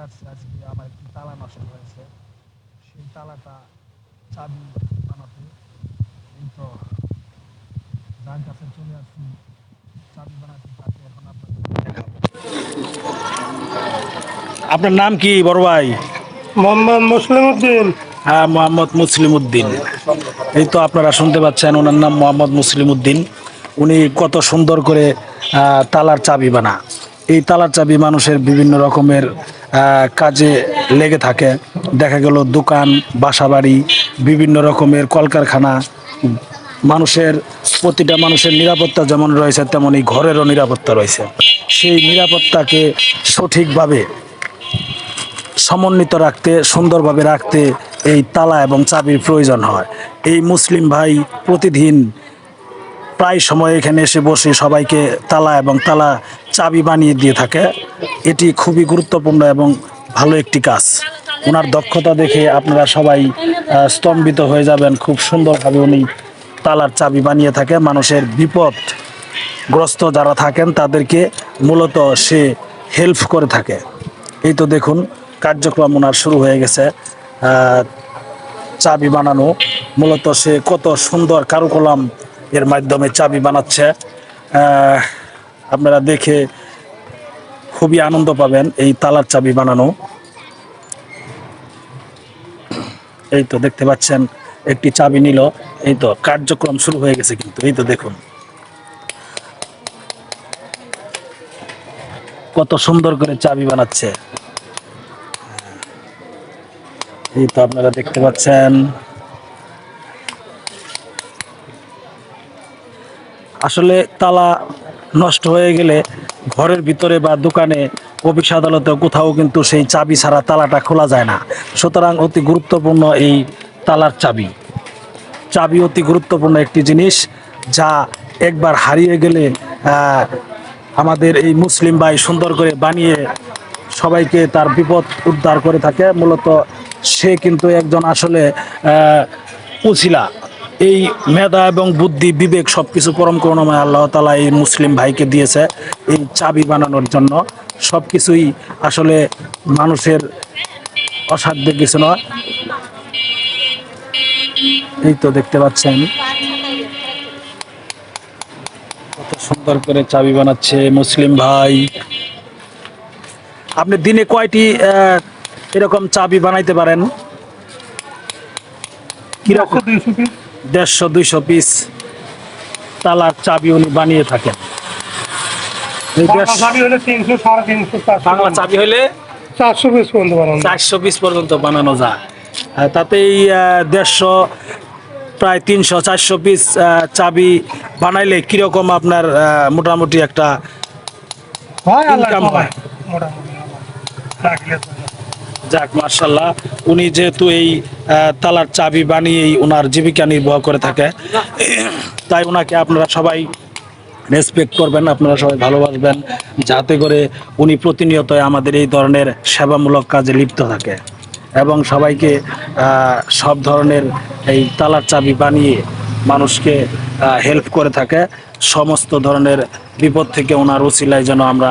আসছি আজকে আমার একটি তালা নষ্ট হয়েছে। সেই তালাটা চাবি বানাতে এই তো যার কাছে চলে আসছি চাবি বানাতে তাকে এখন আপনার নাম কি বড় ভাই? মোহাম্মদ মুসলিম উদ্দিন হ্যাঁ মোহাম্মদ মুসলিম উদ্দিন এই তো আপনারা শুনতে পাচ্ছেন ওনার নাম মোহাম্মদ মুসলিম উদ্দিন উনি কত সুন্দর করে আহ, তালার চাবি বানা এই তালার চাবি মানুষের বিভিন্ন রকমের কাজে লেগে থাকে। দেখা গেল দোকান, বাসাবাড়ি, বিভিন্ন রকমের কলকারখানা। মানুষের, প্রতিটা মানুষের নিরাপত্তা যেমন রয়েছে, তেমনই ঘরেরও নিরাপত্তা রয়েছে। সেই নিরাপত্তাকে সঠিকভাবে সমন্বিত রাখতে, সুন্দরভাবে রাখতে এই তালা এবং চাবির প্রয়োজন হয়। এই মুসলিম ভাই প্রতিদিন প্রায় সময় এখানে এসে বসে সবাইকে তালা এবং তালা চাবি বানিয়ে দিয়ে থাকে। এটি খুবই গুরুত্বপূর্ণ এবং ভালো একটি কাজ। ওনার দক্ষতা দেখে আপনারা সবাই স্তম্ভিত হয়ে যাবেন। খুব সুন্দরভাবে উনি তালার চাবি বানিয়ে থাকে। মানুষের বিপদ গ্রস্ত যারা থাকেন, তাদেরকে মূলত সে হেল্প করে থাকে। এই তো দেখুন, কার্যক্রম ওনার শুরু হয়ে গেছে। চাবি বানানো। মূলত সে কত সুন্দর কারুকলাম এর মাধ্যমে চাবি বানাচ্ছে। আপনারা দেখে খুবই আনন্দ পাবেন এই তালার চাবি বানানো। এই তো দেখতে পাচ্ছেন, একটি চাবি নিল। এই তো কার্যক্রম শুরু হয়ে গেছে কিন্তু, এই তো দেখুন। কত সুন্দর করে চাবি বানাচ্ছে। এই তো আপনারা দেখতে পাচ্ছেন। আসলে তালা নষ্ট হয়ে গেলে ঘরের ভিতরে বা দোকানে, অফিস আদালতে কোথাও কিন্তু সেই চাবি ছাড়া তালাটা খোলা যায় না। সুতরাং অতি গুরুত্বপূর্ণ এই তালার চাবি। চাবি অতি গুরুত্বপূর্ণ একটি জিনিস যা একবার হারিয়ে গেলে আমাদের এই মুসলিম ভাই সুন্দর করে বানিয়ে সবাইকে তার বিপদ উদ্ধার করে থাকে। মূলত সে কিন্তু একজন আসলে উছিলা। এই মেধা এবং বুদ্ধি, বিবেক সব কিছু পরম করুণাময় আল্লাহ তালা এই মুসলিম ভাইকে দিয়েছে এই চাবি বানানোর জন্য। সব কিছুই আসলে মানুষের অসাধ্য কিছু নয়। এই তো দেখতে পাচ্ছেন। কত সুন্দর করে চাবি বানাচ্ছে মুসলিম ভাই। আপনি দিনে কয়টি এরকম চাবি বানাইতে পারেন? কীরকম? দেড়শো দুইশো পিস তালার চাবি উনি বানিয়ে থাকেন চাবি হলে চারশো পিস পর্যন্ত বানানো চারশো পিস পর্যন্ত বানানো যায় আর তাতে দেড়শো প্রায় তিনশো চারশো পিস চাবি বানাইলে কীরকম আপনার মোটামুটি একটা হয় আল্লাহ হয়। মোটামুটি রাখলে তো। যাক মার্শাল্লাহ উনি যেহেতু এই তালার চাবি বানিয়েই ওনার জীবিকা নির্বাহ করে থাকে, তাই ওনাকে আপনারা সবাই রেসপেক্ট করবেন, আপনারা সবাই ভালোবাসবেন, যাতে করে উনি প্রতিনিয়ত আমাদের এই ধরনের সেবামূলক কাজে লিপ্ত থাকে এবং সবাইকে সব ধরনের এই তালার চাবি বানিয়ে মানুষকে হেল্প করে থাকে। সমস্ত ধরনের বিপদ থেকে ওনার উচিলায় যেন আমরা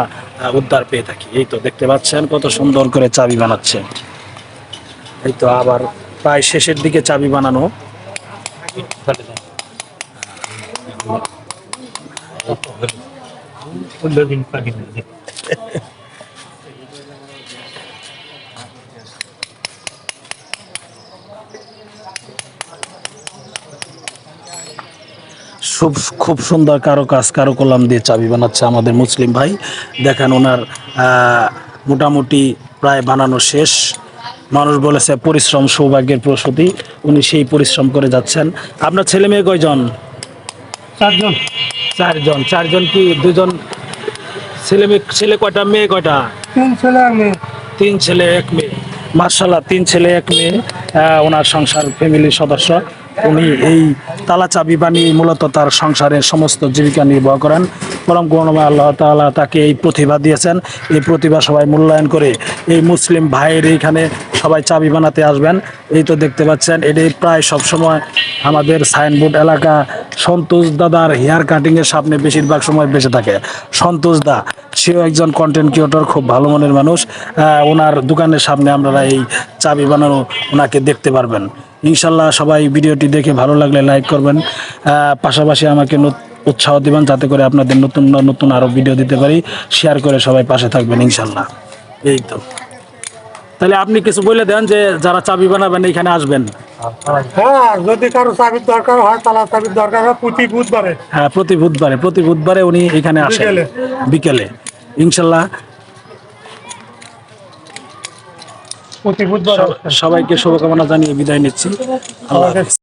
উদ্ধার পেয়ে থাকি। এই তো দেখতে পাচ্ছেন কত সুন্দর করে চাবি বানাচ্ছে। এই তো আবার প্রায় শেষের দিকে চাবি বানানো। খুব খুব সুন্দর কারও কাজ কারও কলাম দিয়ে চাবি বানাচ্ছে আমাদের মুসলিম ভাই। দেখেন ওনার মোটামুটি প্রায় বানানো শেষ। মানুষ বলেছে পরিশ্রম সৌভাগ্যের প্রসূতি। উনি সেই পরিশ্রম করে যাচ্ছেন। আপনার ছেলে মেয়ে কয়জন? চারজন। চারজন। চারজন কি দুজন ছেলে মেয়ে ছেলে কয়টা মেয়ে কয়টা? তিন ছেলে আর মেয়ে। তিন ছেলে এক মেয়ে। মার্শাল্লাহ তিন ছেলে এক মেয়ে। ওনার সংসার ফ্যামিলির সদস্য। উনি এই তালা চাবি বানিয়ে মূলত তার সংসারের সমস্ত জীবিকা নির্বাহ করেন। পরম করুণাময় আল্লাহ তাআলা তাকে এই প্রতিভা দিয়েছেন। এই প্রতিভা সবাই মূল্যায়ন করে এই মুসলিম ভাইয়ের এইখানে সবাই চাবি বানাতে আসবেন। এই তো দেখতে পাচ্ছেন, এটাই প্রায় সব সময় আমাদের সাইনবোর্ড এলাকা। সন্তোষ দাদার হেয়ার কাটিংয়ের সামনে বেশিরভাগ সময় বেঁচে থাকে। সন্তোষ দা, সেও একজন কন্টেন্ট ক্রিয়েটর খুব ভালো মনের মানুষ। ওনার দোকানের সামনে আমরা এই চাবি বানানো ওনাকে দেখতে পারবেন। ইনশাল্লাহ সবাই ভিডিওটি দেখে ভালো লাগলে লাইক করবেন। পাশাপাশি আমাকে উৎসাহ দিবেন যাতে করে আপনাদের নতুন নতুন আরও ভিডিও দিতে পারি। শেয়ার করে সবাই পাশে থাকবেন ইনশাল্লাহ। এই তো। তাহলে আপনি কিছু বলে দেন যে যারা চাবি বানাবেন এখানে আসবেন। হ্যাঁ যদি কারও চাবির দরকার হয় তালা চাবির দরকার হয় প্রতি বুধবারে। হ্যাঁ প্রতি বুধবারে প্রতি বুধবারে উনি এখানে আসেন বিকেলে। বিকেলে। ইনশাল্লাহ সবাইকে শুভকামনা জানিয়ে বিদায় নিচ্ছি।